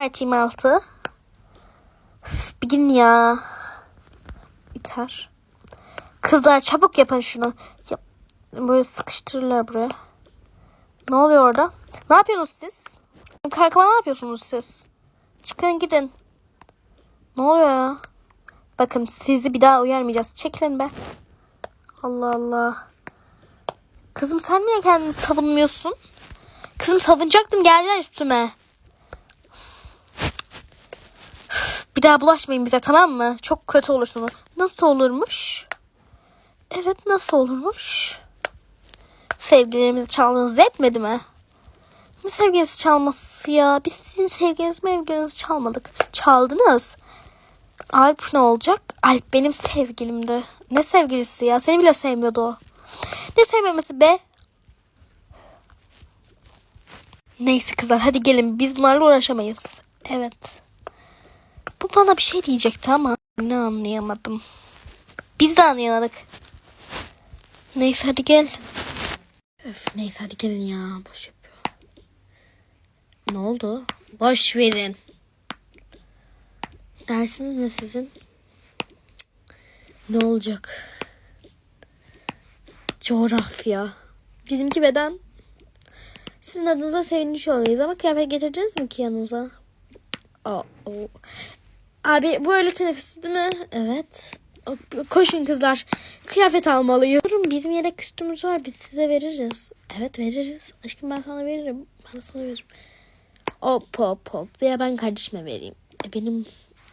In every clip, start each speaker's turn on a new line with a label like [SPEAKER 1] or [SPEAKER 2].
[SPEAKER 1] Açayım altı. Bir gün ya. Biter. Kızlar çabuk yapın şunu. Ya, böyle sıkıştırırlar buraya. Ne oluyor orada? Ne yapıyorsunuz siz? Kaykama ne yapıyorsunuz siz? Çıkın gidin. Ne oluyor ya? Bakın sizi bir daha uyarmayacağız. Çekilin be. Allah Allah. Kızım sen niye kendini savunmuyorsun? Kızım savunacaktım geldiler üstüme. Bir daha bulaşmayın bize tamam mı? Çok kötü olursunuz. Nasıl olurmuş? Evet nasıl olurmuş? Sevgilerimizi çaldığınız yetmedi mi? Ne sevgilisi çalması ya? Biz sizin sevgilinizi mevgilinizi çalmadık. Çaldınız. Alp ne olacak? Alp benim sevgilimdi. Ne sevgilisi ya? Seni bile sevmiyordu o. Ne sevmemesi be? Neyse kızlar hadi gelin biz bunlarla uğraşamayız. Evet. Bu bana bir şey diyecekti ama ne anlayamadım. Biz de anlayamadık. Neyse hadi gel. Öf neyse hadi gelin ya. Boş yapıyor. Ne oldu? Boş verin. Dersiniz ne sizin? Ne olacak? Coğrafya. Bizimki beden. Sizin adınıza sevinmiş olmalıyız ama kıyafet getirdiniz mi ki yanınıza? Aa, o. Abi bu öyle teneffüsü değil mi? Evet. Koşun kızlar. Kıyafet almalıyım. Durun bizim yedek üstümüz var. Biz size veririz. Evet veririz. Aşkım ben sana veririm. Ben sana veririm. Hop hop hop. Veya ben kardeşime vereyim. E benim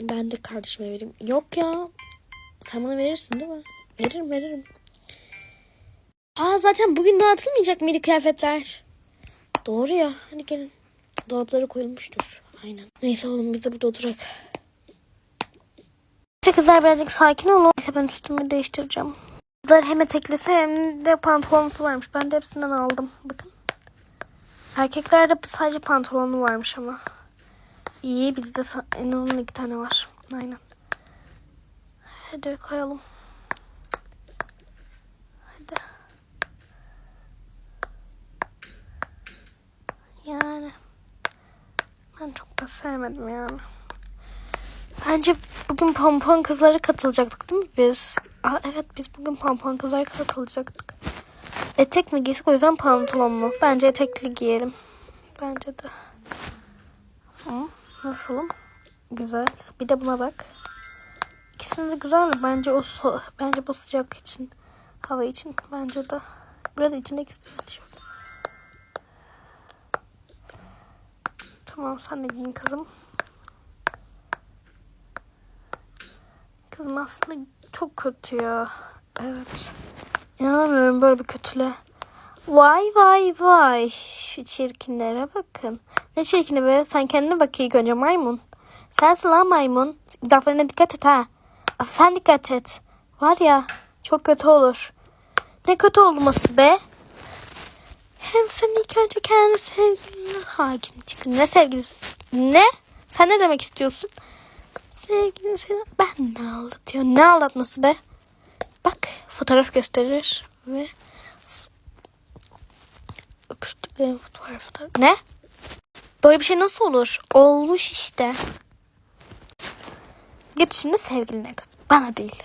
[SPEAKER 1] ben de kardeşime vereyim. Yok ya. Sen bana verirsin değil mi? Veririm veririm. Aa zaten bugün dağıtılmayacak mıydı kıyafetler? Doğru ya. Hadi gelin. Dolaplara koyulmuştur. Aynen. Neyse oğlum biz de burada oturak. Neyse kızlar birazcık sakin olun. Neyse ben üstümü değiştireceğim. Kızlar hem eteklisi hem de pantolonlusu varmış. Ben de hepsinden aldım. Bakın. Erkeklerde sadece pantolonu varmış ama. İyi bizde en azından iki tane var. Aynen. Hadi koyalım. Hadi. Yani. Ben çok da sevmedim yani. Bence bugün pompon kızlara katılacaktık değil mi biz? Aa, evet biz bugün pompon kızlara katılacaktık. Etek mi giysek o yüzden pantolon mu? Bence etekli giyelim. Bence de. Hı, nasılım? Güzel. Bir de buna bak. İkisinin de güzel? Bence o so bence bu sıcak için. Hava için. Bence de. Burada içindeki tişört. Tamam sen de giyin kızım. Kızım aslında çok kötü ya. Evet. İnanamıyorum böyle bir kötüle. Vay vay vay. Şu çirkinlere bakın. Ne çirkini be? Sen kendine bak ilk önce maymun. Sensin lan maymun. Laflarına dikkat et ha. Asıl sen dikkat et. Var ya çok kötü olur. Ne kötü olması be? Hem sen ilk önce kendi sevgiline hakim çıkın. Ne sevgilisi? Ne? Sen ne demek istiyorsun? Sevgilin seni ben ne aldatıyor? Ne aldatması be? Bak fotoğraf gösterir ve s- öpüştüklerim fotoğraf fotoğraf. Ne? Böyle bir şey nasıl olur? Olmuş işte. Git şimdi sevgiline kız. Bana değil.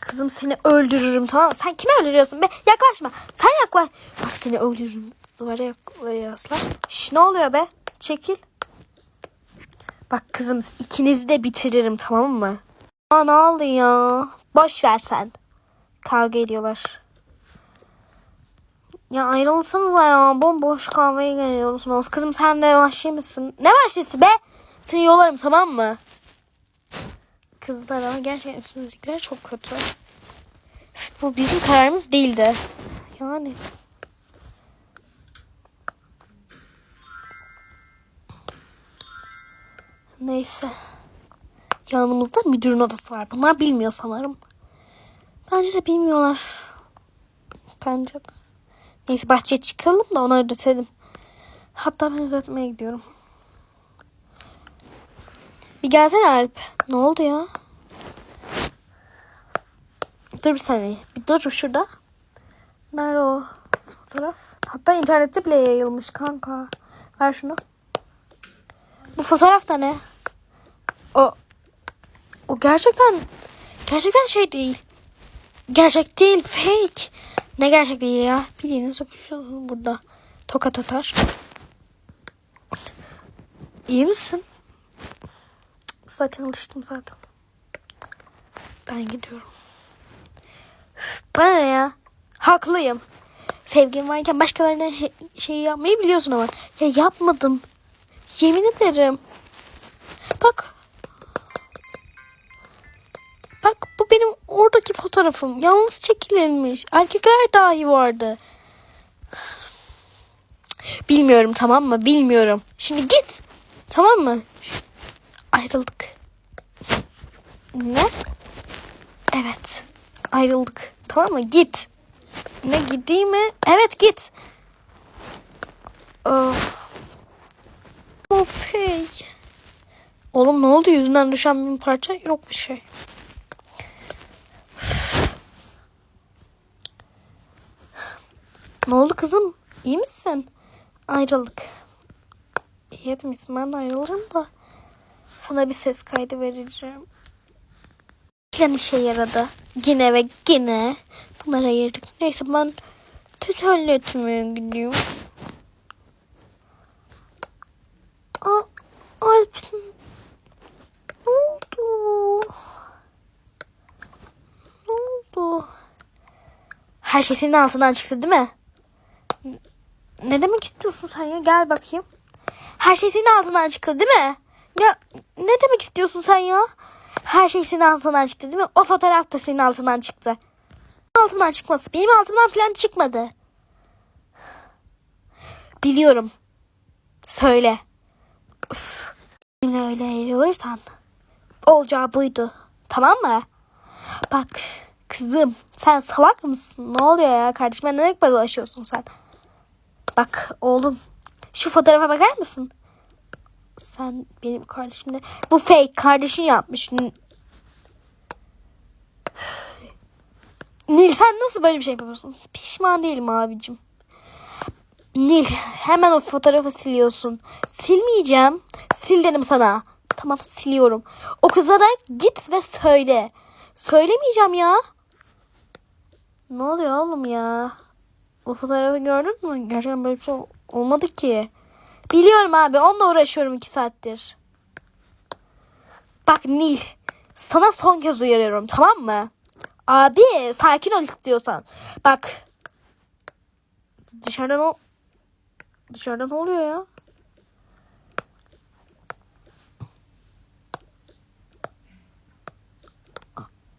[SPEAKER 1] Kızım seni öldürürüm tamam mı? Sen kimi öldürüyorsun be? Yaklaşma. Sen yaklaş. Bak seni öldürürüm. Duvara yaklaşlar. Şş ne oluyor be? Çekil. Bak kızım ikinizi de bitiririm tamam mı? Aa ne oldu ya? Boş ver sen. Kavga ediyorlar. Ya ayrılsanız ya. Bomboş kavgaya geliyorsunuz. Kızım sen de vahşi misin? Ne vahşisi be? Seni yolarım tamam mı? Kızlar ama gerçekten üstümüzdekiler çok kötü. Bu bizim kararımız değildi. Yani. Neyse. Yanımızda müdürün odası var. Bunlar bilmiyor sanırım. Bence de bilmiyorlar. Bence de. Neyse bahçeye çıkalım da ona ödetelim. Hatta ben ödetmeye gidiyorum. Bir gelsene Alp. Ne oldu ya? Dur bir saniye. Bir dur şurada. Nerede o fotoğraf? Hatta internette bile yayılmış kanka. Ver şunu. Bu fotoğraf da ne? O o gerçekten gerçekten şey değil. Gerçek değil, fake. Ne gerçek değil ya? Bildiğiniz yapışıyor burada. Tokat atar. İyi misin? Zaten alıştım zaten. Ben gidiyorum. Bana ya? Haklıyım. Sevgim varken başkalarına he- şey yapmayı biliyorsun ama. Ya yapmadım. Yemin ederim. Fotoğrafım. Yalnız çekilmiş. Erkekler dahi vardı. Bilmiyorum tamam mı? Bilmiyorum. Şimdi git. Tamam mı? Ayrıldık. Ne? Evet. Ayrıldık. Tamam mı? Git. Ne gideyim mi? Evet git. Of. Of hey. Oğlum ne oldu? Yüzünden düşen bir parça yok bir şey. Ne oldu kızım? İyi misin? Ayrıldık. İyi ben de ayrılırım da. Sana bir ses kaydı vereceğim. Plan işe yaradı. Yine ve yine bunları ayırdık. Neyse ben teselli etmeye gidiyorum. Aa, Alp ne oldu? Ne oldu? Her şey senin altından çıktı değil mi? Ne demek istiyorsun sen ya? Gel bakayım. Her şey senin altından çıktı değil mi? Ya ne demek istiyorsun sen ya? Her şey senin altından çıktı değil mi? O fotoğraf da senin altından çıktı. Altından çıkması. Benim altımdan falan çıkmadı. Biliyorum. Söyle. Üf. Benimle öyle ayrılırsan olacağı buydu. Tamam mı? Bak kızım sen salak mısın? Ne oluyor ya? Kardeşime ne kadar dolaşıyorsun sen? Bak oğlum şu fotoğrafa bakar mısın? Sen benim kardeşimle bu fake kardeşin yapmış. Nil sen nasıl böyle bir şey yapıyorsun? Pişman değilim abicim. Nil hemen o fotoğrafı siliyorsun. Silmeyeceğim. Sil dedim sana. Tamam siliyorum. O kıza da git ve söyle. Söylemeyeceğim ya. Ne oluyor oğlum ya? O fotoğrafı gördün mü? Gerçekten böyle bir şey olmadı ki. Biliyorum abi. Onunla uğraşıyorum iki saattir. Bak Nil. Sana son kez uyarıyorum tamam mı? Abi sakin ol istiyorsan. Bak. Dışarıdan o... Dışarıdan ne oluyor ya?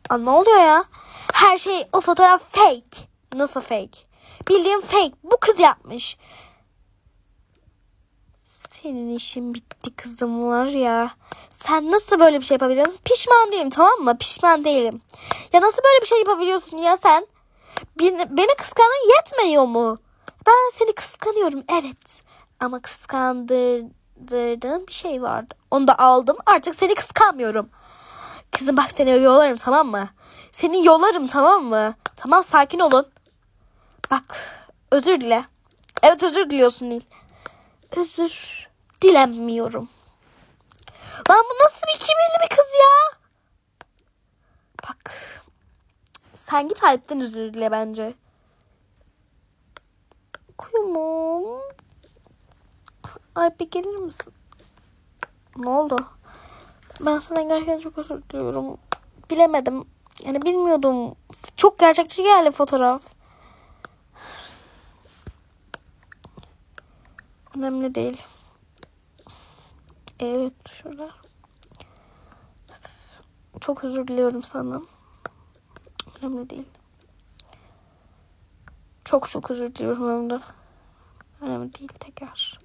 [SPEAKER 1] Aa, ne oluyor ya? Her şey o fotoğraf fake. Nasıl fake? Bildiğim fake. Bu kız yapmış. Senin işin bitti kızım var ya. Sen nasıl böyle bir şey yapabiliyorsun? Pişman değilim tamam mı? Pişman değilim. Ya nasıl böyle bir şey yapabiliyorsun ya sen? Beni, kıskanın yetmiyor mu? Ben seni kıskanıyorum evet. Ama kıskandırdığın bir şey vardı. Onu da aldım. Artık seni kıskanmıyorum. Kızım bak seni yollarım tamam mı? Seni yollarım tamam mı? Tamam sakin olun. Bak özür dile. Evet özür diliyorsun Nil. Özür dilenmiyorum. Lan bu nasıl bir kibirli bir kız ya? Bak. Sen git Alp'ten özür dile bence. Kuyumum. Alp'e gelir misin? Ne oldu? Ben sana gerçekten çok özür diliyorum. Bilemedim. Yani bilmiyordum. Çok gerçekçi geldi fotoğraf. Önemli değil. Evet şurada. Çok özür diliyorum sana. Önemli değil. Çok çok özür diliyorum hem de. Önemli değil tekrar.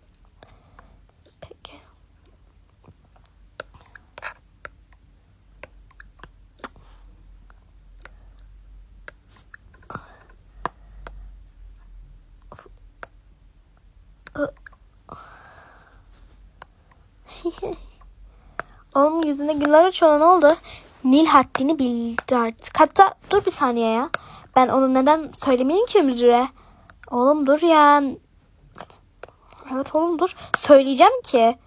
[SPEAKER 1] Oğlum yüzünde güller açıyor ne oldu? Nil haddini bildi artık. Hatta dur bir saniye ya. Ben onu neden söylemeyeyim ki müdüre? Oğlum dur ya. Evet oğlum dur. Söyleyeceğim ki.